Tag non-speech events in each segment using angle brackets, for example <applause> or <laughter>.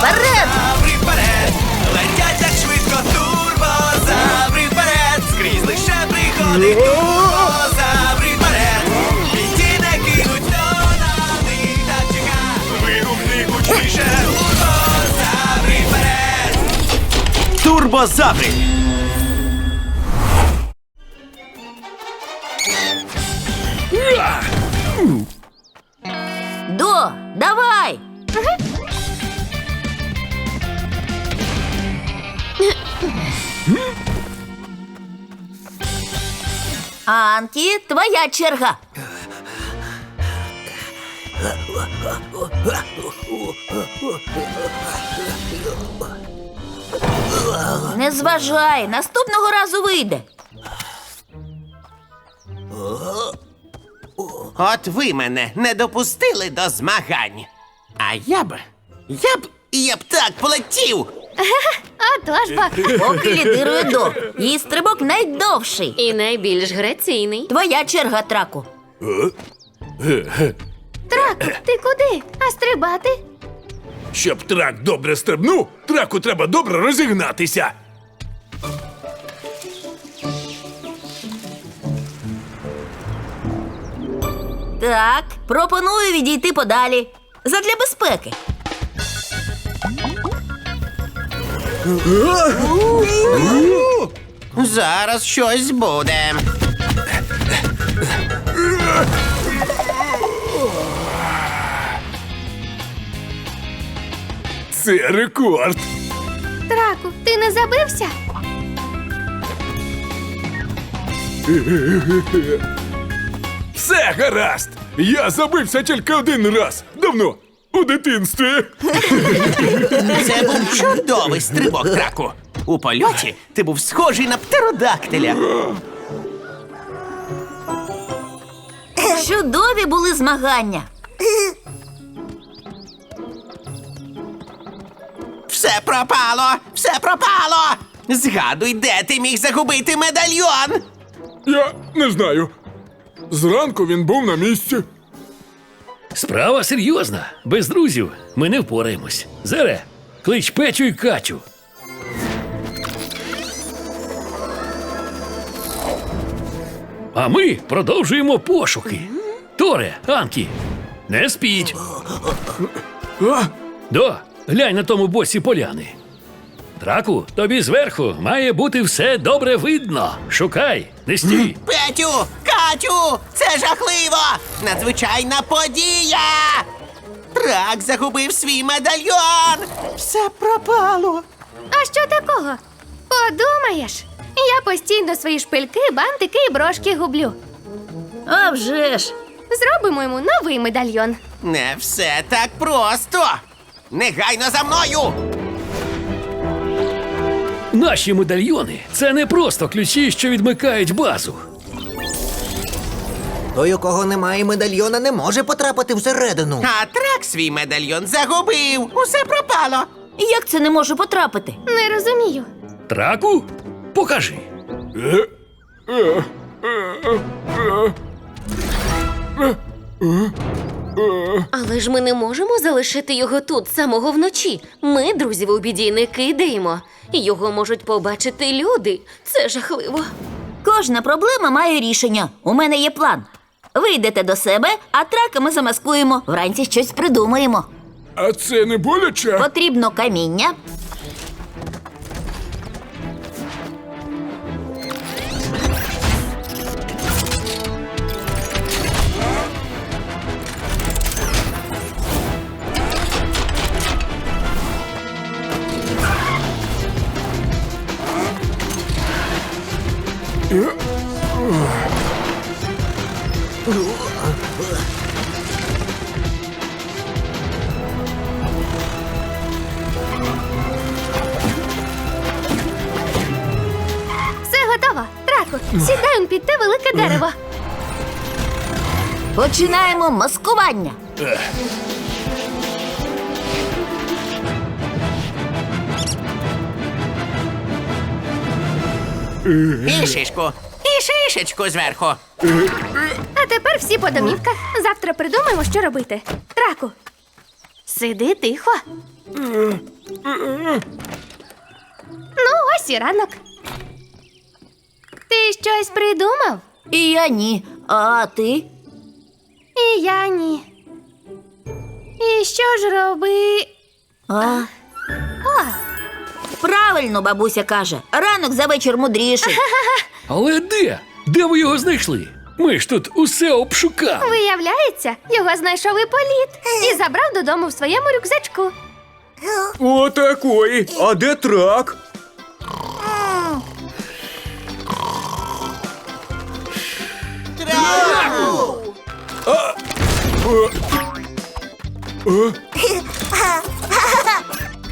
вперед! вперед! Летять так швидко турбозаври вперед! Скрізь лише приходить турбо турбозаври вперед! Літі не кинуть до нами та чека! Вигукни гучніше! Турбозаври вперед! Турбозаври! До, давай! Угу. Анкі, твоя черга. Не зважай, наступного разу вийде. От ви мене не допустили до змагань. А я б. Я б. Я б так полетів. Отож бо. <laughs> Поки лідирує до. Її стрибок найдовший. І найбільш граційний. Твоя черга, траку. Траку, ти куди? А стрибати? Щоб трак добре стрибнув, траку треба добре розігнатися. Так, пропоную відійти подалі. Задля безпеки. Зараз щось буде. Це рекорд. Траку, ти не забився? Все гаразд. Я забився тільки один раз. Давно. У дитинстві. Це був чудовий стрибок траку. У польоті ти був схожий на птеродактиля. Чудові були змагання. Все пропало! Все пропало! Згадуй, де ти міг загубити медальйон. Я не знаю. Зранку він був на місці. Справа серйозна. Без друзів ми не впораємось. Зере, клич Петю і Катю. А ми продовжуємо пошуки. Торе, Анкі, не спіть. До, глянь на тому боці поляни. Траку, тобі зверху має бути все добре видно. Шукай, не стій. <laughs> Петю! Катю! Це жахливо! Надзвичайна подія! Трак загубив свій медальйон! Все пропало! А що такого? Подумаєш, я постійно свої шпильки, бантики і брошки гублю. А вже ж. Зробимо йому новий медальйон. Не все так просто! Негайно за мною! Наші медальйони це не просто ключі, що відмикають базу. Той, у кого немає медальйона, не може потрапити всередину. А трак свій медальйон загубив! Усе пропало! Як це не можу потрапити? Не розумію. Траку? Покажи. Але ж ми не можемо залишити його тут самого вночі. Ми, друзів у біді, не кидаємо. Його можуть побачити люди. Це жахливо. Кожна проблема має рішення. У мене є план. Ви йдете до себе, а трака ми замаскуємо. Вранці щось придумаємо. А це не боляче? Потрібно каміння. Починаємо маскування. І шишку! І шишечку зверху! А тепер всі по домівках. Завтра придумаємо, що робити. Траку. Сиди тихо. Ну, ось і ранок. Ти щось придумав? І я ні. А ти? І я ні. І що ж роби? А, О, правильно. Бабуся каже. Ранок за вечір мудріший. <laughs> Але де? Де ви його знайшли? Ми ж тут усе обшукали. Виявляється, його знайшов і політ і забрав додому в своєму рюкзачку. Отакої. А де трак?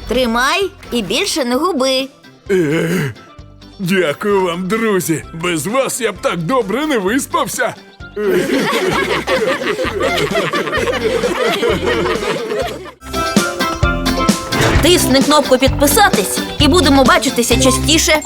Тримай і більше не губи. Дякую вам, друзі. Без вас я б так добре не виспався. Тисни кнопку підписатись і будемо бачитися частіше.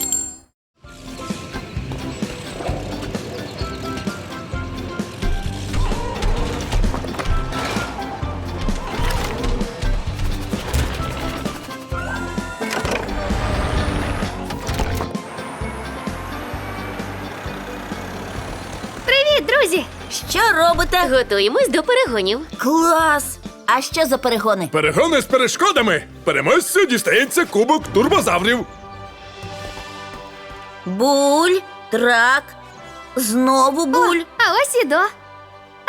Готуємось до перегонів. Клас! А що за перегони? Перегони з перешкодами. Переможцю дістається кубок турбозаврів. Буль, трак, знову буль. А ось і до.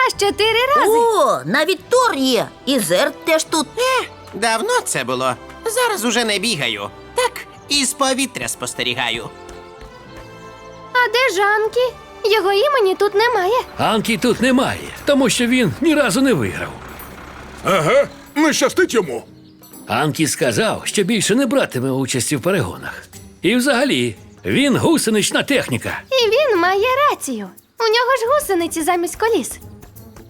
Аж чотири рази. О, навіть Тор є. І Зерт теж тут. Е, давно це було. Зараз уже не бігаю. Так, із повітря спостерігаю. А де Жанки? Його імені тут немає. Анкі тут немає, тому що він ні разу не виграв. Ага, не щастить йому. Анкі сказав, що більше не братиме участі в перегонах. І взагалі, він гусенична техніка. І він має рацію. У нього ж гусениці замість коліс.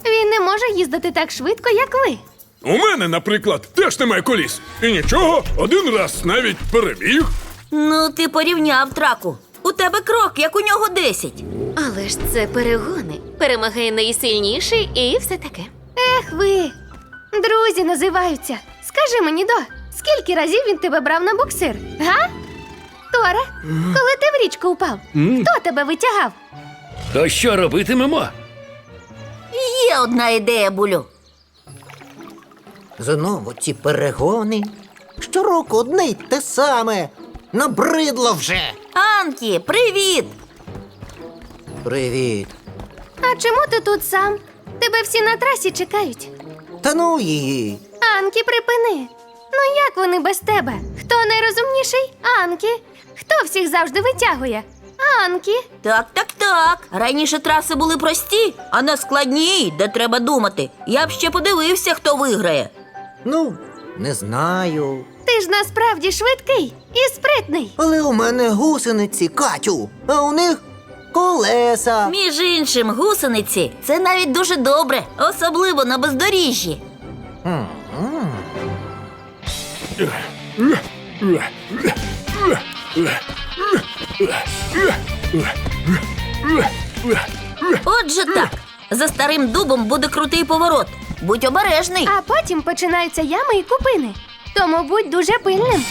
Він не може їздити так швидко, як ви. У мене, наприклад, теж немає коліс. І нічого, один раз навіть перебіг. Ну, ти порівняв траку. У тебе крок, як у нього десять. Але ж це перегони. Перемагає найсильніший і все таке. Ех ви. Друзі називаються. Скажи мені, до, скільки разів він тебе брав на буксир? Га? Торе, коли ти в річку упав, хто тебе витягав? То що робитимемо? Є одна ідея, булю. Знову ці перегони. Щороку одне й те саме. Набридло вже. Анкі, привіт! Привіт. А чому ти тут сам? Тебе всі на трасі чекають. Та ну її. Анкі, припини. Ну як вони без тебе? Хто найрозумніший? Анкі. Хто всіх завжди витягує? Анкі. Так, так, так. Раніше траси були прості, а на складній, де треба думати. Я б ще подивився, хто виграє. Ну, не знаю. Ти ж насправді швидкий і спритний. Але у мене гусениці, Катю, а у них колеса. Між іншим, гусениці це навіть дуже добре, особливо на бездоріжжі. Отже так, за старим дубом буде крутий поворот. Будь обережний. А потім починаються ями і купини. Тому будь дуже пильним.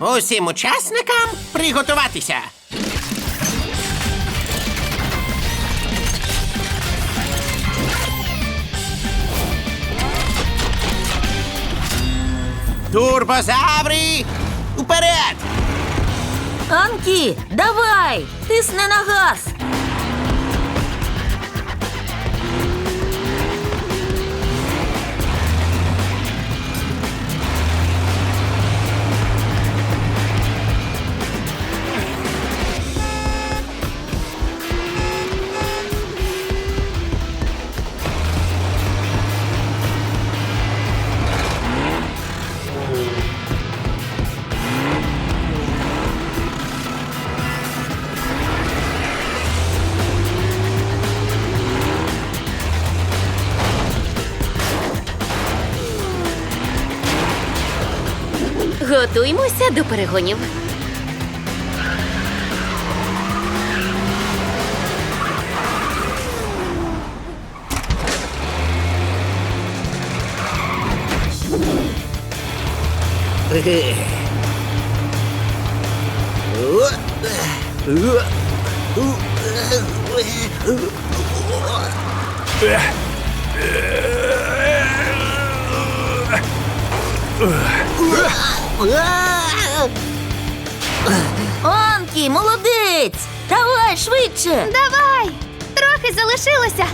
Усім учасникам приготуватися. Турбозаври! Уперед! Анкі, давай! Тисни на газ. Готуємося до перегонів. Ugh. Онкі, молодець! Давай швидше! Давай! Трохи залишилося.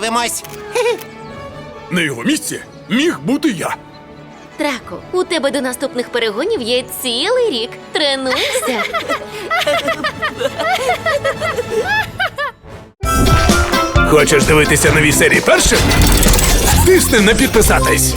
Камеру не дивимось. <laughs> На його місці міг бути я. Драко, у тебе до наступних перегонів є цілий рік. Тренуйся. Хочеш дивитися нові серії першим? Тисни на підписатись.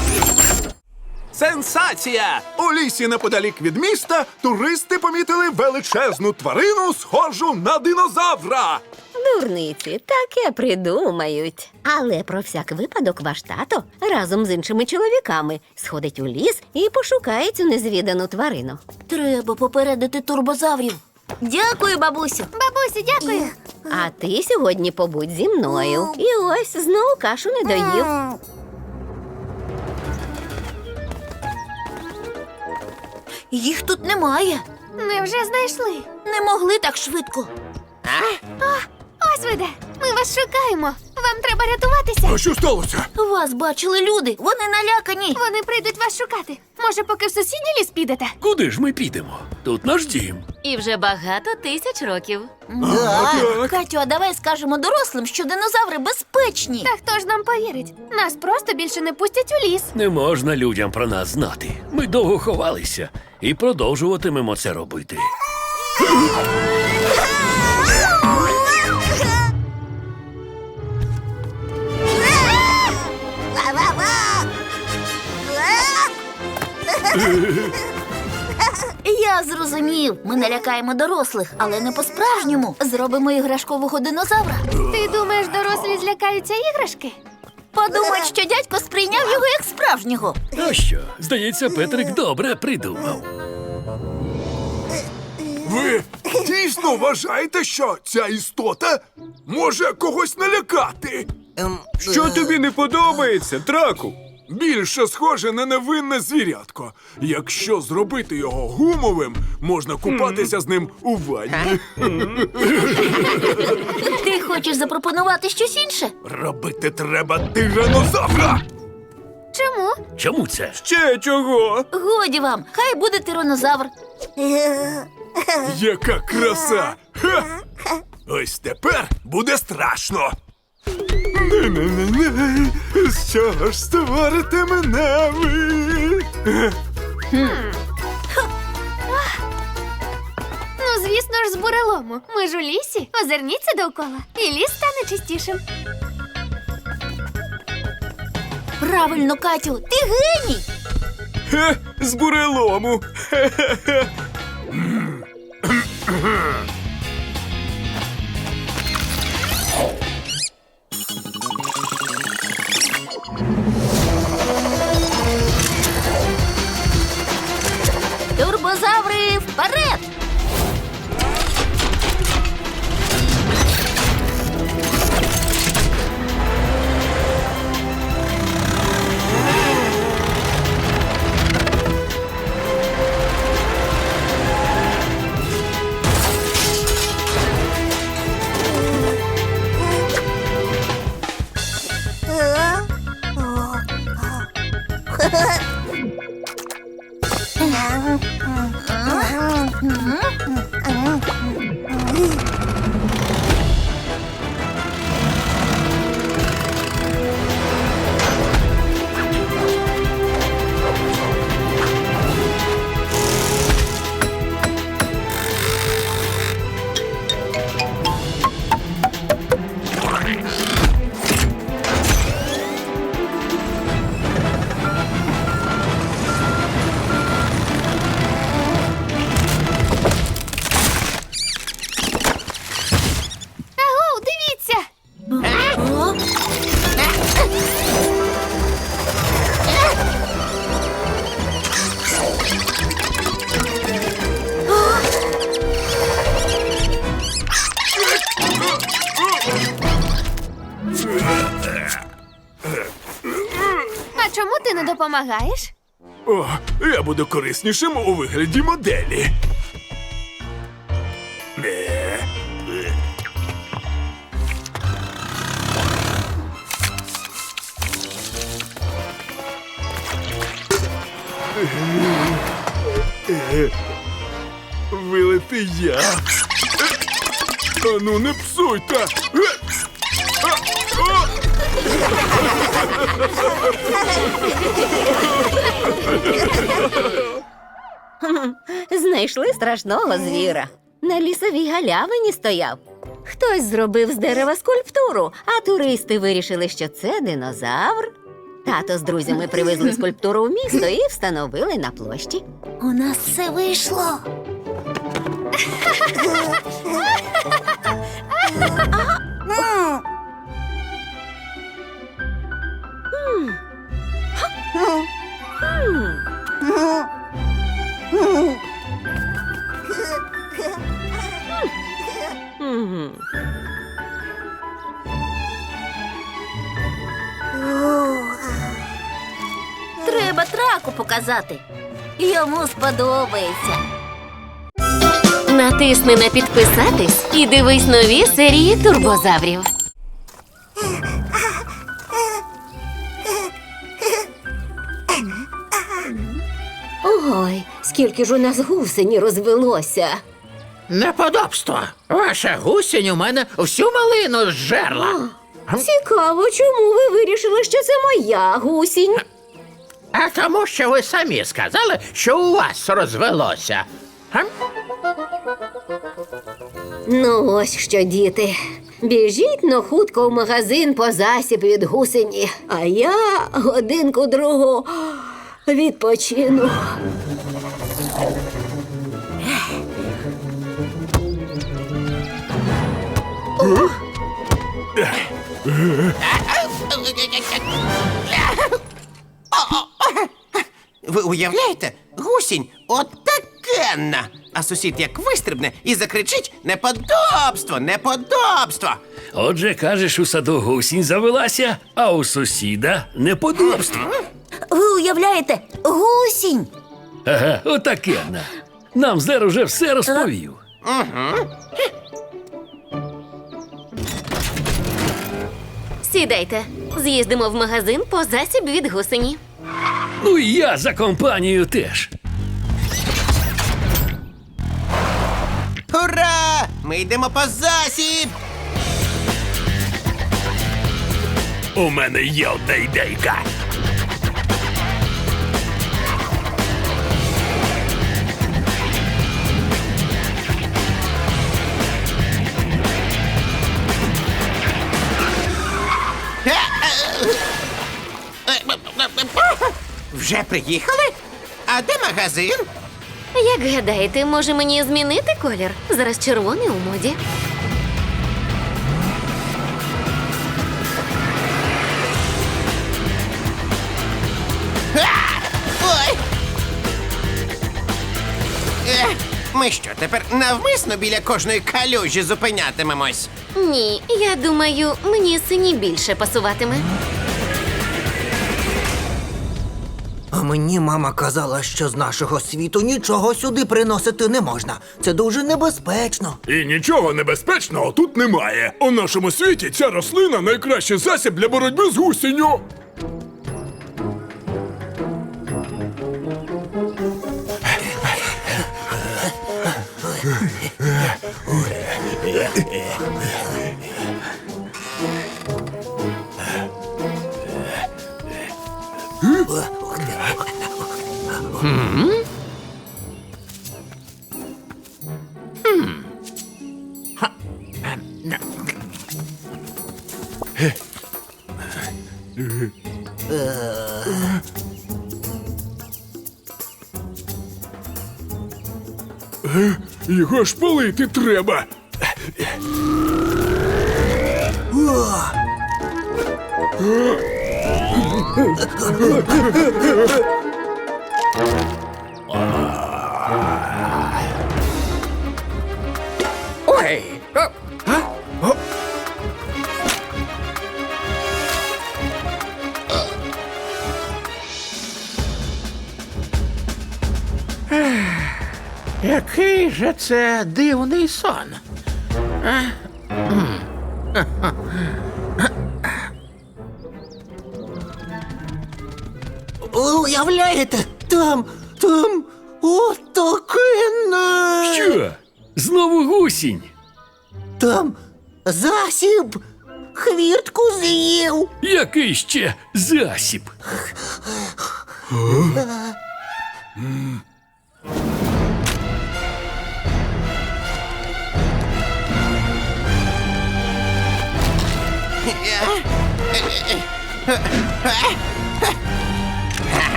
Сенсація! У лісі неподалік від міста туристи помітили величезну тварину, схожу на динозавра. Дурниці, таке придумають. Але про всяк випадок ваш тато разом з іншими чоловіками сходить у ліс і пошукає цю незвідану тварину. Треба попередити турбозаврів. Дякую, бабусю. Бабусю, дякую. А ти сьогодні побудь зі мною. І ось знову кашу не доїв. Їх тут немає. Ми вже знайшли? Не могли так швидко. А? ви де. Ми вас шукаємо. Вам треба рятуватися. А що сталося? Вас бачили люди. Вони налякані. Вони прийдуть вас шукати. Може, поки в сусідній ліс підете? Куди ж ми підемо? Тут наш дім. І вже багато тисяч років. Катю, а давай скажемо дорослим, що динозаври безпечні. Та хто ж нам повірить? Нас просто більше не пустять у ліс. Не можна людям про нас знати. Ми довго ховалися і продовжуватимемо це робити. <laughs> Я зрозумів. Ми налякаємо дорослих, але не по-справжньому. Зробимо іграшкового динозавра. Ти думаєш, дорослі злякаються іграшки? Подумають, що дядько сприйняв його як справжнього. А що? Здається, Петрик добре придумав. Ви дійсно вважаєте, що ця істота може когось налякати? Що тобі не подобається, траку? Більше схоже на невинне звірятко. Якщо зробити його гумовим, можна купатися з ним у ванні. Ти хочеш запропонувати щось інше? Робити треба тиранозавра! Чому? Чому це? Ще чого? Годі вам, хай буде тиранозавр. Яка краса! Ха! Ось тепер буде страшно. Не-не-не-не, З чого ж створите мене ви? Ну, звісно ж, з бурелому. Ми ж у лісі. Озирніться довкола, і ліс стане чистішим. Правильно, Катю, ти геній. Хе, з бурелому. Допомагаєш? О, я буду кориснішим у вигляді моделі. Е. Е, я. Е, А не псуйте. Е. Знайшли страшного звіра. На лісовій галявині стояв. Хтось зробив з дерева скульптуру, а туристи вирішили, що це динозавр. Тато з друзями привезли скульптуру в місто і встановили на площі. У нас все вийшло. <laughs> Мгм. Треба траку показати. Йому сподобається. Натисни на підписатись і дивись нові серії турбозаврів. Скільки ж у нас гусені розвелося. Неподобство. Ваша гусінь у мене всю малину зжерла. Цікаво, чому ви вирішили, що це моя гусінь? А тому, що ви самі сказали, що у вас розвелося. Гм? Ну, ось що, діти. Біжіть но хутко в магазин по засіб від гусені, а я годинку другу відпочину. Ви уявляєте? Гусінь отакенна. А сусід як вистрибне і закричить неподобство, неподобство. Отже, кажеш, у саду гусінь завелася, а у сусіда неподобство. Ви уявляєте, гусінь. Ага, отакенна. Нам Зер уже все розповів. Сідайте, з'їздимо в магазин по засіб від гусені. Ну і я за компанію теж. Ура! Ми йдемо по засіб! У мене є одна ідейка. Вже приїхали? А де магазин? Як гадаєте, може мені змінити колір? Зараз червоний у моді. Ой! Е, ми що, тепер навмисно біля кожної калюжі зупинятимемось? Ні, я думаю, мені сині більше пасуватиме. Мені мама казала, що з нашого світу нічого сюди приносити не можна. Це дуже небезпечно. І нічого небезпечного тут немає. У нашому світі ця рослина найкращий засіб для боротьби з гусінню. Його ж палити треба. Ой! Який же це дивний сон? Уявляєте, там, там отаке не... Що? Знову гусінь? Там засіб хвіртку з'їв. Який ще засіб?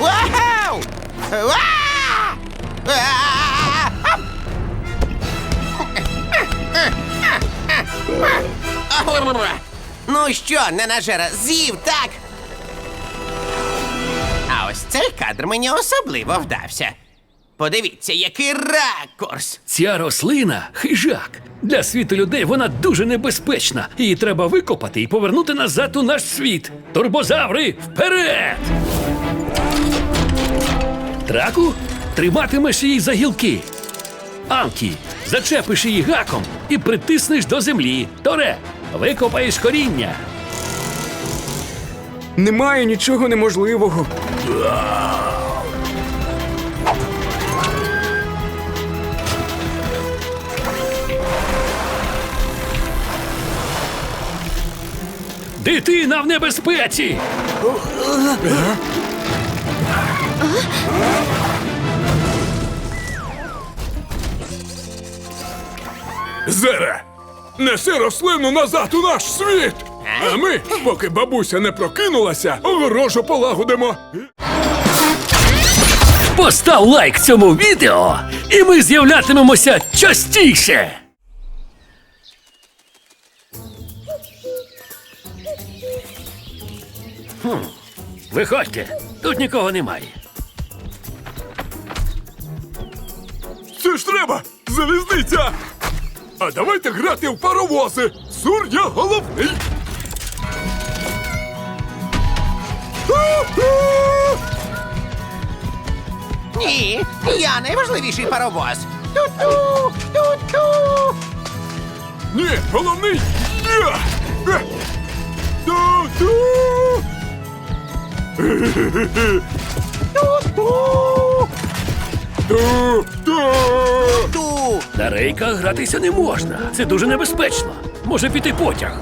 Вау! Ва! Ну що, ненажера, з'їв, так? А ось цей кадр мені особливо вдався. Подивіться, який ракурс. Ця рослина хижак. Для світу людей вона дуже небезпечна. Її треба викопати і повернути назад у наш світ. Турбозаври вперед! Траку, триматимеш її за гілки. Анкі, зачепиш її гаком і притиснеш до землі. Торе, викопаєш коріння. Немає нічого неможливого. Дитина в небезпеці! Зере, неси рослину назад у наш світ! А ми, поки бабуся не прокинулася, огорожу полагодимо. Постав лайк цьому відео, і ми з'являтимемося частіше. Хм, виходьте, тут нікого немає. Це ж треба! Залізниця! А давайте грати в паровози! Сур я головний! Ні, я найважливіший паровоз. Ту-ту, ту-ту. Ні, головний! Я! Е! Ту-ту! На рейках гратися не можна. Це дуже небезпечно. Може піти потяг.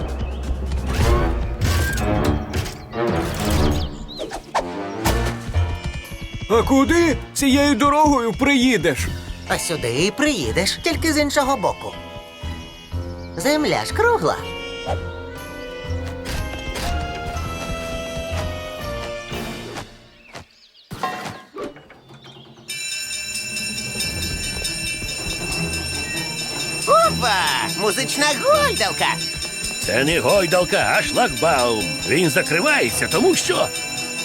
А куди цією дорогою приїдеш? А сюди і приїдеш, тільки з іншого боку. Земля ж кругла. Музична гойдалка. Це не гойдалка, а шлагбаум. Він закривається, тому що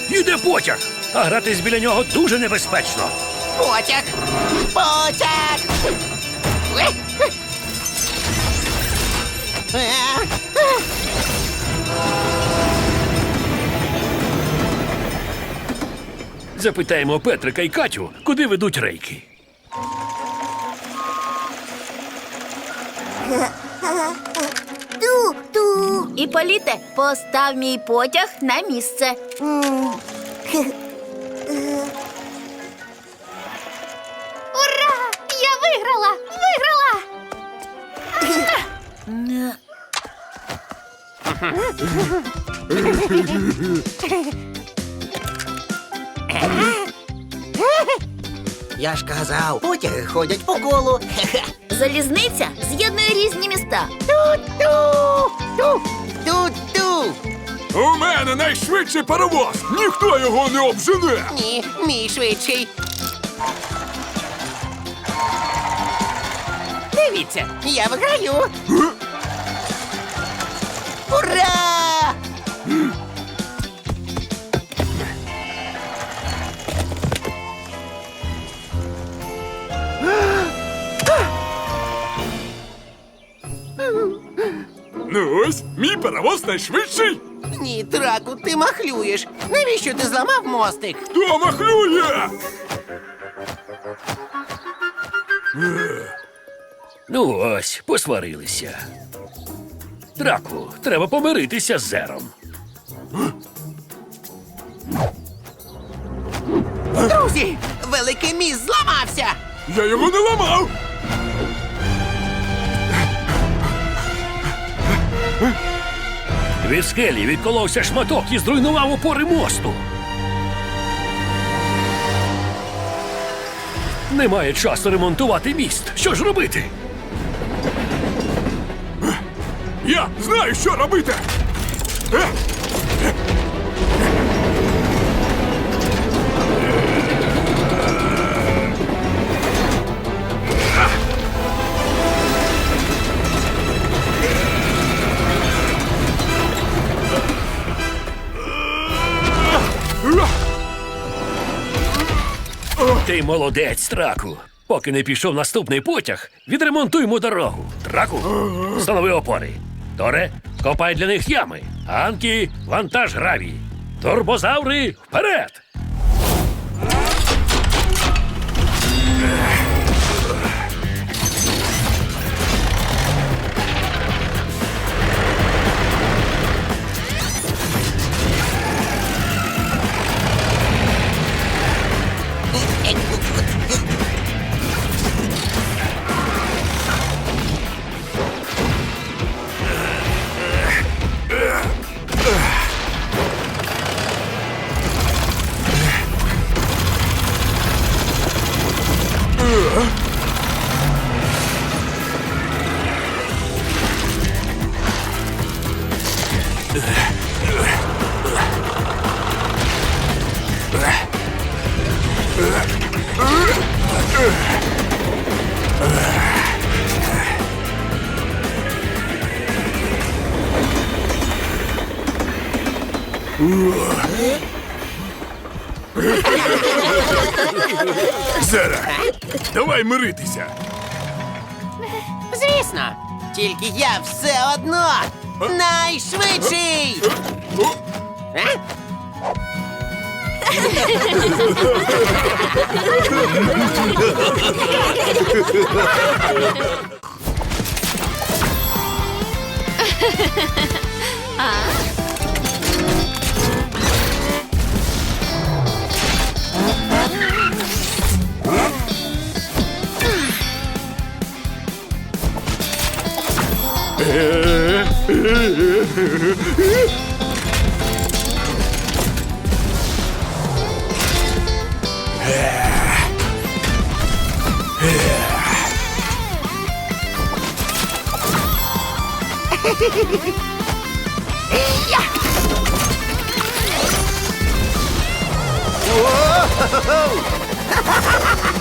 їде потяг, а гратись біля нього дуже небезпечно. Потяг. Потяг. Е, е. Е, Запитаємо Петрика і Катю, куди ведуть рейки. Ту-ту. І політе, постав мій потяг на місце. Ура! Я виграла! Виграла! <laughs> Я ж казав, потяги ходять по колу. Хе-хе. Залізниця з'єднує різні міста. Ту-ту. Ту. Ту-ту. У мене найшвидший паровоз! Ніхто його не обжене! Ні, мій швидший. Дивіться, я виграю. Ура! Паровоз найшвидший! Ні, траку, ти махлюєш. Навіщо ти зламав мостик? Хто махлює? Ну ось, посварилися. Драку, треба помиритися з зером. Друзі, великий міст зламався! Я його не ламав! Від скелі відколовся шматок і зруйнував опори мосту. Немає часу ремонтувати міст. Що ж робити? Я знаю, що робити! Е, Ти молодець, Траку. Поки не пішов наступний потяг, відремонтуймо дорогу. Траку, встанови опори. Торе, копай для них ями. Анкі, вантаж гравій. Турбозаври вперед! Миритися! Звісно, тільки я все одно найшвидший! Е? Є! <laughs> <laughs> <laughs>